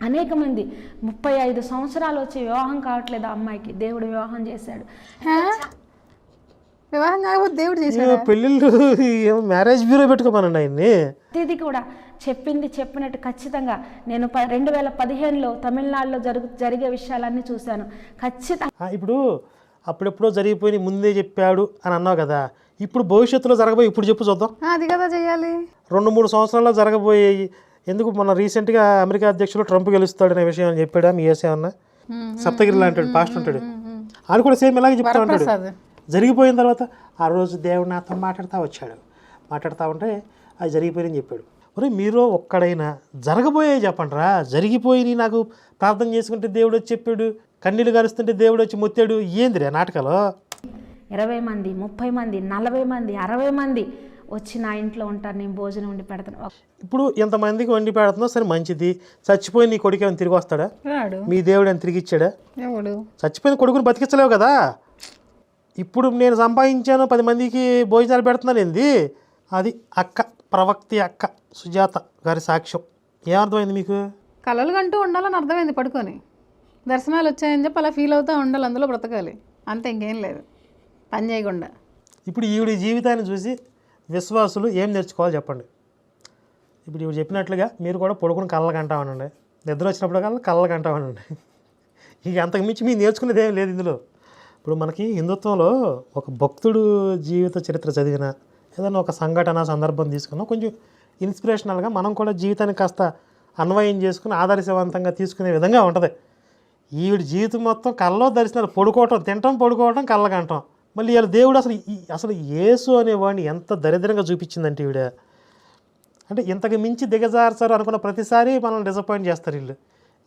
అనేక మంది ముప్పై ఐదు సంవత్సరాలు వచ్చి వివాహం కావట్లేదు ఆ అమ్మాయికి. దేవుడు వివాహం చేశాడు. హా? వివాహం కాకపోతే దేవుడు చేశాడు? పెళ్ళిళ్ళు ఏమో మ్యారేజ్ బ్యూరో పెట్టుకోమనండి ఆయన్ని. ప్రతిదీ కూడా చెప్పింది చెప్పినట్టు ఖచ్చితంగా నేను ప రెండు వేల పదిహేనులో తమిళనాడులో జరుగు జరిగే విషయాలన్నీ చూశాను. ఖచ్చితంగా ఆ, ఇప్పుడు అప్పుడెప్పుడో జరిగిపోయి ముందే చెప్పాడు అని అన్నావు కదా. ఇప్పుడు భవిష్యత్తులో జరగబోయి ఇప్పుడు చెప్పు చూద్దాం. అది కదా చెయ్యాలి. రెండు మూడు సంవత్సరాల్లో జరగబోయేవి ఎందుకు మన రీసెంట్గా అమెరికా అధ్యక్షుడు ట్రంప్ గెలుస్తాడనే విషయం అని చెప్పాడా మీ ఏసేమన్నా సప్తగిరి లాంటి పాస్ట్ ఉంటాడు. ఆడు కూడా సేమ్ ఇలాగే చెప్తా ఉంటాడు. జరిగిపోయిన తర్వాత ఆ రోజు దేవుడు నాతో మాట్లాడుతూ వచ్చాడు. మాట్లాడుతూ ఉంటే అది జరిగిపోయిందని చెప్పాడు. ఒరే మీరు ఒక్కడైనా జరగబోయే చెప్పండి రా. జరిగిపోయి నాకు ప్రార్థన చేసుకుంటే దేవుడు వచ్చి చెప్పాడు. కన్నీళ్ళు కలుస్తుంటే దేవుడు వచ్చి మొత్తాడు. ఏందిరా నాటకాలు? ఇరవై మంది ముప్పై మంది నలభై మంది అరవై మంది వచ్చి నా ఇంట్లో ఉంటారు నేను భోజనం ఉండి పెడతాను. ఇప్పుడు ఎంతమందికి వండి పెడుతున్నావు సరే మంచిది. చచ్చిపోయి నీ కొడుకు ఏమైనా తిరిగి వస్తాడా? రాడు. మీ దేవుడు ఏమైనా తిరిగి ఇచ్చాడా? ఎవడు? చచ్చిపోయిన కొడుకుని బతికించలేవు కదా. ఇప్పుడు నేను సంపాదించాను పది మందికి భోజనాలు పెడుతున్నాను ఏంది? అది అక్క ప్రవక్తి అక్క సుజాత గారి సాక్ష్యం. ఏమర్థమైంది మీకు? కలలు కంటూ ఉండాలని అర్థమైంది పడుకొని. దర్శనాలు వచ్చాయని చెప్పి అలా ఫీల్ అవుతూ ఉండాలి అందులో బ్రతకాలి. అంతే ఇంకేం లేదు. పని చేయకుండా. ఇప్పుడు ఈవిడ జీవితాన్ని చూసి విశ్వాసులు ఏం నేర్చుకోవాలి చెప్పండి. ఇప్పుడు ఇవి చెప్పినట్లుగా మీరు కూడా పడుకుని కళ్ళకి ఉండండి నిద్ర వచ్చినప్పుడు కల్లా కళ్ళకి అంటామనండి ఇక అంతకుమించి మీరు నేర్చుకునేది ఏం లేదు ఇందులో. ఇప్పుడు మనకి హిందుత్వంలో ఒక భక్తుడు జీవిత చరిత్ర చదివిన ఏదైనా ఒక సంఘటన సందర్భం తీసుకున్నా కొంచెం ఇన్స్పిరేషనల్గా మనం కూడా జీవితాన్ని కాస్త అన్వయం చేసుకుని ఆదర్శవంతంగా తీసుకునే విధంగా ఉంటుంది. ఈవిడ జీవితం మొత్తం కల్లో దర్శనాలు పడుకోవటం తినటం పడుకోవటం కళ్ళకంటాం మళ్ళీ వీళ్ళ దేవుడు అసలు ఈ- అసలు యేసు అనేవాడిని ఎంత దరిద్రంగా చూపించిందంటే ఈవిడ. అంటే ఇంతకు మించి దిగజార్చారు అనుకున్న ప్రతిసారి మనల్ని డిసప్పాయింట్ చేస్తారు వీళ్ళు.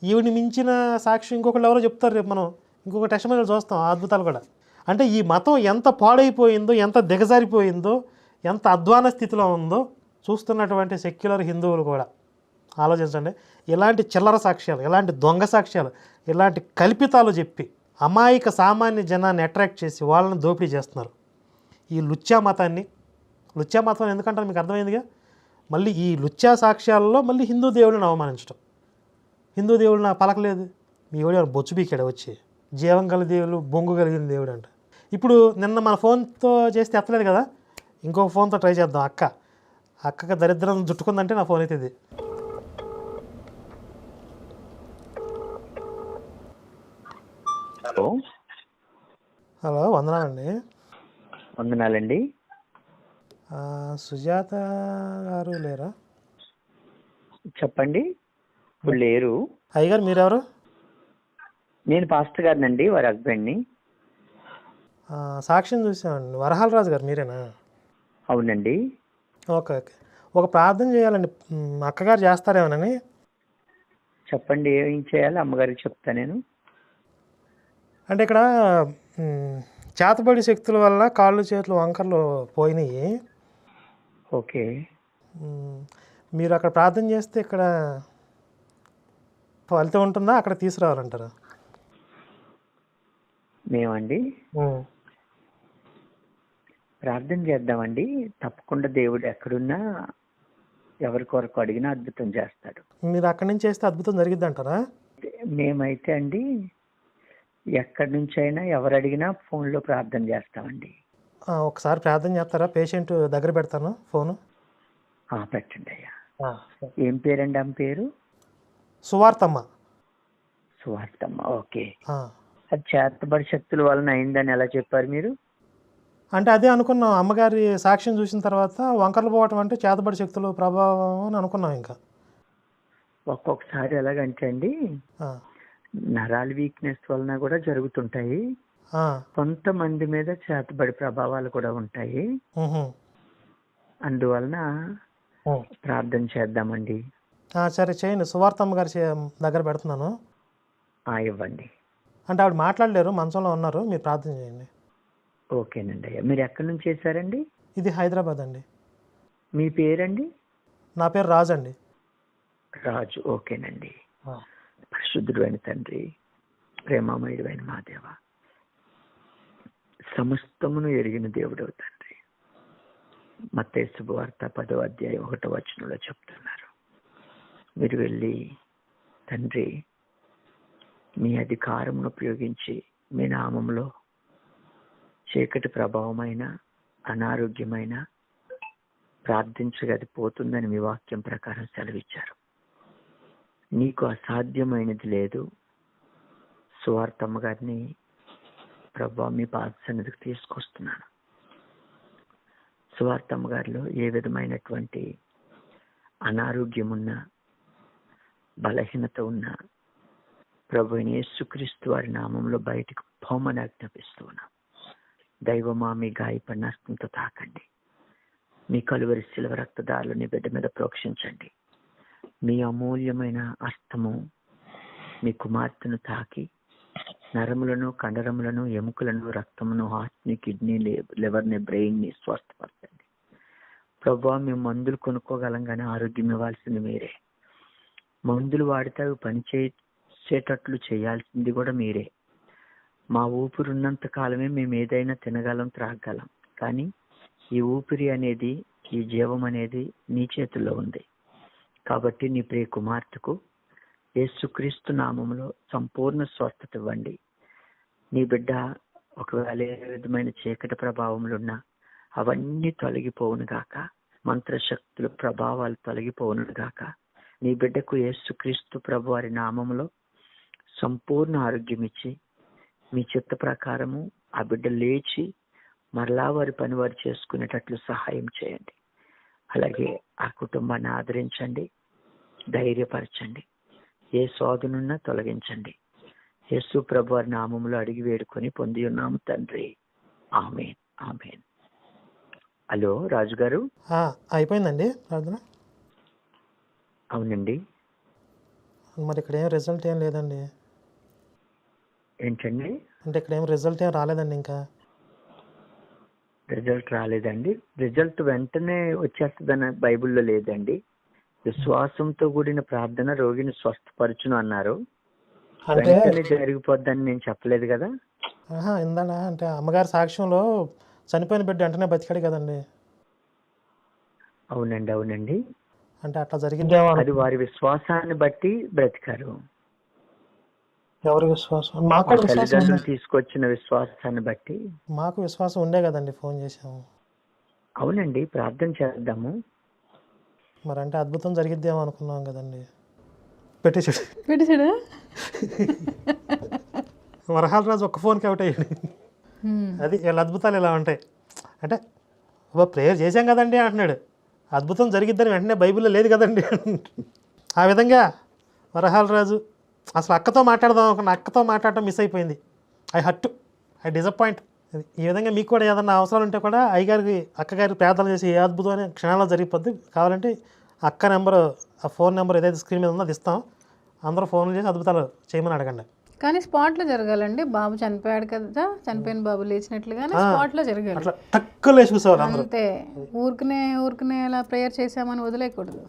ఈవిని మించిన సాక్షి ఇంకొకళ్ళు ఎవరో చెప్తారు రేపు మనం. ఇంకొక టెస్ట్ మీద చూస్తాం అద్భుతాలు కూడా. అంటే ఈ మతం ఎంత పాడైపోయిందో ఎంత దిగజారిపోయిందో ఎంత అధ్వాన స్థితిలో ఉందో చూస్తున్నటువంటి సెక్యులర్ హిందువులు కూడా. ఆలోచించండి. ఇలాంటి చిల్లర సాక్ష్యాలు ఇలాంటి దొంగ సాక్ష్యాలు ఇలాంటి కల్పితాలు చెప్పి అమాయక సామాన్య జనాన్ని అట్రాక్ట్ చేసి వాళ్ళని దోపిడీ చేస్తున్నారు. ఈ లుచ్చా మతాన్ని. లుచ్చా మతం ఎందుకంటారు? మీకు అర్థమైందిగా? మళ్ళీ ఈ లుచ్చా సాక్ష్యాలలో మళ్ళీ హిందూ దేవుడిని అవమానించడం. హిందూ దేవుడు నా పలకలేదు. మీ ఎవడు బొచ్చు బీకాడు వచ్చి. జీవం గల దేవుడు బొంగు కలిగిన దేవుడు అంట. ఇప్పుడు నిన్న మన ఫోన్తో చేస్తే ఎత్తలేదు కదా? ఇంకో ఫోన్తో ట్రై చేద్దాం. అక్క. అక్కకి దరిద్రం జుట్టుకుందంటే నా ఫోన్ అయితే ఇది హలో హలో వందనాలండి. వందనాలండి. సుజాత గారు లేరా? చెప్పండి. ఇప్పుడు లేరు. అయ్యగారు మీరెవరు? నేను పాస్టర్ గారినండి వారి హస్బెండ్ని. సాక్ష్యం చూసామండి వరహాల రాజు గారు మీరేనా? అవునండి. Okay okay. ఒక ప్రార్థన చేయాలండి. అక్కగారు చేస్తారేమోనని. చెప్పండి ఏం చేయాలి అమ్మగారికి చెప్తా నేను. అంటే ఇక్కడ చేతబడి శక్తుల వల్ల కాళ్ళు చేతులు వంకర్లు పోయినాయి ఓకే. మీరు అక్కడ ప్రార్థన చేస్తే ఇక్కడ ఫలితం ఉంటుందా? అక్కడ తీసుకురావాలంటారా? మేమండి. ప్రార్థన చేద్దామండి. తప్పకుండా దేవుడు ఎక్కడున్నా ఎవరి కొరకు అడిగినా అద్భుతం చేస్తాడు. మీరు అక్కడి నుంచి చేస్తే అద్భుతం జరిగిద్ది అంటారా మేమైతే అండి ఎక్కడి నుంచి అయినా ఎవరు అడిగినా ఫోన్లో ప్రార్థన చేస్తామండి. ఒకసారి ప్రార్థన చేస్తారా? పేషెంట్ దగ్గర పెడతాను ఫోను. పెట్టండి అయ్యా. ఏం పేరండి ఆమె పేరు? సువార్తమ్మ. సువార్తమ్మ ఓకే. అది చేతబడి శక్తుల వలన అయిందని ఎలా చెప్పారు మీరు? అంటే అదే అనుకున్నాం. అమ్మగారి సాక్ష్యం చూసిన తర్వాత వంకర్లు పోవటం అంటే చేతబడి శక్తులు ప్రభావం అని అనుకున్నాం ఇంకా. ఒక్కొక్కసారి ఎలాగంటే అండి నరాల వీక్నెస్ వలన కూడా జరుగుతుంటాయి. కొంతమంది మీద చేతబడి ప్రభావాలు కూడా ఉంటాయి. అందువలన. ప్రార్థన చేద్దామండి. సరే చేయండి. సువార్తమ్మ గారి దగ్గర పెడుతున్నాను. ఇవ్వండి. అంటే ఆవిడ మాట్లాడలేరు మంచంలో ఉన్నారు. మీరు ప్రార్థన చేయండి. ఓకేనండి అయ్యా. మీరు ఎక్కడి నుంచి చేశారండి? ఇది హైదరాబాద్ అండి. మీ పేరండి? నా పేరు రాజు అండి. రాజు. ఓకేనండి. పరిశుద్ధుడైన తండ్రి ప్రేమామయుడైన మా దేవ. సమస్తమును ఎరిగిన దేవుడవు తండ్రి. మత్తే శుభవార్త పదో అధ్యాయం ఒకటో వచనంలో చెప్తున్నారు. మీరు వెళ్ళి తండ్రి మీ అధికారమును ఉపయోగించి మీ నామంలో చీకటి ప్రభావమైన అనారోగ్యమైన ప్రార్థించగది పోతుందని మీ వాక్యం ప్రకారం సెలవిచ్చారు. నీకు అసాధ్యమైనది లేదు. సువార్తమ్మ గారిని ప్రభా మీ పాద సన్నిధికి తీసుకొస్తున్నాను. సువార్తమ్మ గారిలో ఏ విధమైనటువంటి అనారోగ్యం ఉన్నా బలహీనత ఉన్నా ప్రభు యేసుక్రీస్తు వారి నామంలో బయటకు పోమని ఆజ్ఞాపిస్తూ ఉన్నాం. దైవమా మీ గాయపడిన నష్టంతో తాకండి. మీ కలువరి శిలవ రక్తదారులు నీ బిడ్డ మీద ప్రోక్షించండి. మీ అమూల్యమైన అస్తము మీ కుమార్తెను తాకి నరములను కండరములను ఎముకలను రక్తమును హార్ట్ని కిడ్నీ లివర్ని బ్రెయిన్ని స్వస్థపరచండి. ప్రభా మేము మందులు కొనుక్కోగలం కానీ ఆరోగ్యం ఇవ్వాల్సింది మీరే. మందులు వాడితే అవి పనిచేసేటట్లు చేయాల్సింది కూడా మీరే. మా ఊపిరి ఉన్నంత కాలమే మేము ఏదైనా తినగలం త్రాగగలం. కానీ ఈ ఊపిరి అనేది ఈ జీవం అనేది నీ చేతుల్లో ఉంది. కాబట్టి నీ ప్రియ కుమార్తెకు యేసుక్రీస్తు నామములో సంపూర్ణ స్వస్థత ఇవ్వండి. నీ బిడ్డ ఒకవేళ ఏ విధమైన చీకటి ప్రభావములున్నా అవన్నీ తొలగిపోవును గాక. మంత్రశక్తుల ప్రభావాలు తొలగిపోవును గాక. నీ బిడ్డకు యేసుక్రీస్తు ప్రభు వారి నామంలో సంపూర్ణ ఆరోగ్యం ఇచ్చి మీ చిత్త ప్రకారము ఆ బిడ్డ లేచి మరలా వారి పని వారు చేసుకునేటట్లు సహాయం చేయండి. అలాగే ఆ కుటుంబాన్ని ఆదరించండి. ధైర్యపరచండి. ఏ శోధనున్నా తొలగించండి. యేసు ప్రభు వారి నామములో అడిగి వేడుకొని పొంది ఉన్నాము తండ్రి. ఆమెన్. ఆమెన్. హలో రాజుగారు. అయిపోయిందండి ప్రార్థన? అవునండి. మరి ఇక్కడ ఏం రిజల్ట్ ఏం లేదండి. ఏంటండి? అంటే ఇక్కడ ఏం రిజల్ట్ ఏం రాలేదండి ఇంకా. రిజల్ట్ రాలేదండి. రిజల్ట్ వెంటనే వచ్చేస్తుందని బైబిల్లో లేదండి. విశ్వాసంతో కూడిన ప్రార్థన రోగిని స్వస్థపరచును అన్నారు. అంటే వెంటనే జరిగిపోద్దని నేను చెప్పలేదు కదా? ఆహా, ఇందాడ అంటే అమ్మగారి సాక్ష్యంలో చనిపోయిన బిడ్డ వెంటనే బతికాడు కదండి. అవునండి అవునండి. అంటే అట్లా జరిగిందేమో అది వారి విశ్వాసాన్ని బట్టి బ్రతికారు. ఎవరి విశ్వాసం? మాకు తల్లిదండ్రులు తీసుకొచ్చిన విశ్వాసాన్ని బట్టి. మాకు విశ్వాసం ఉండే కదండి ఫోన్ చేసాము అవునండి ప్రార్థన చేద్దాము. మరి అంటే అద్భుతం జరిగిద్దేమో అనుకున్నాం కదండి. పెట్టేసాడు పెట్టేశాడా వరహాల రాజు ఒక్క ఫోన్కి అవుట్ అయ్యాడు. అది వీళ్ళ అద్భుతాలు ఇలా ఉంటాయి? అంటే "అబ్బా, ప్రేయర్ చేశాం కదండి అంటున్నాడు. అద్భుతం జరిగిద్దని వెంటనే బైబిల్లో లేదు కదండి ఆ విధంగా వరహాల రాజు అసలు అక్కతో మాట్లాడదాం అనుకున్న అక్కతో మాట్లాడటం మిస్ అయిపోయింది. I hurt I disappoint. ఈ విధంగా మీకు కూడా ఏదన్నా అవసరాలు ఉంటే కూడా అయ్యగారికి అక్కగారికి ప్రార్థన చేసి ఏ అద్భుతం అనే క్షణాల్లో జరిగిపోద్ది. కావాలంటే అక్క నెంబర్ ఆ ఫోన్ నెంబర్ ఏదైతే స్క్రీన్ మీద ఉందో అది ఇస్తాం. అందరూ ఫోన్లు చేసి అద్భుతాలు చేయమని అడగండి. కానీ స్పాట్లో జరగాలండి. బాబు చనిపోయాడు కదా చనిపోయిన బాబు లేచినట్లుగానే స్పాట్లో జరగాలి. అట్లా కూర్చోవాలి అందరూ. అంతే. ఊరికనే ఊరికనే ఇలా ప్రేయర్ చేసామని వదిలేయకూడదు.